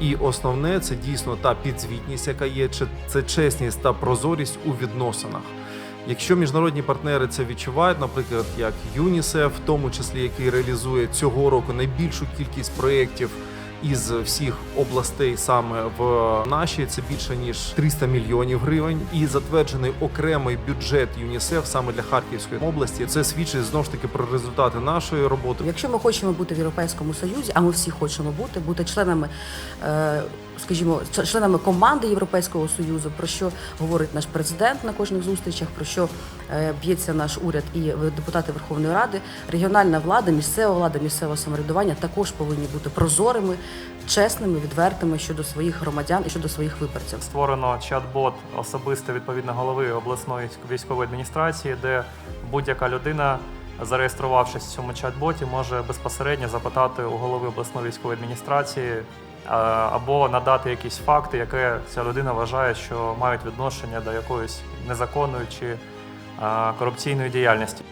І основне це дійсно та підзвітність, яка є, чи це чесність та прозорість у відносинах. Якщо міжнародні партнери це відчувають, наприклад, як ЮНІСЕФ, в тому числі який реалізує цього року найбільшу кількість проєктів із всіх областей саме в нашій, це більше ніж 300 мільйонів гривень, і затверджений окремий бюджет ЮНІСЕФ саме для Харківської області. Це свідчить знов ж таки про результати нашої роботи. Якщо ми хочемо бути в Європейському Союзі, а ми всі хочемо бути, бути членами, е, скажімо, членами команди Європейського Союзу, про що говорить наш президент на кожних зустрічах, про що е, б'ється наш уряд і депутати Верховної Ради, регіональна влада, місцева влада, місцеве самоврядування також повинні бути прозорими, чесними, відвертими щодо своїх громадян і щодо своїх виборців. Створено чат-бот особисто відповідно голови обласної військової адміністрації, де будь-яка людина, зареєструвавшись в цьому чат-боті, може безпосередньо запитати у голови обласної військової адміністрації або надати якісь факти, яке ця людина вважає, що мають відношення до якоїсь незаконної чи корупційної діяльності.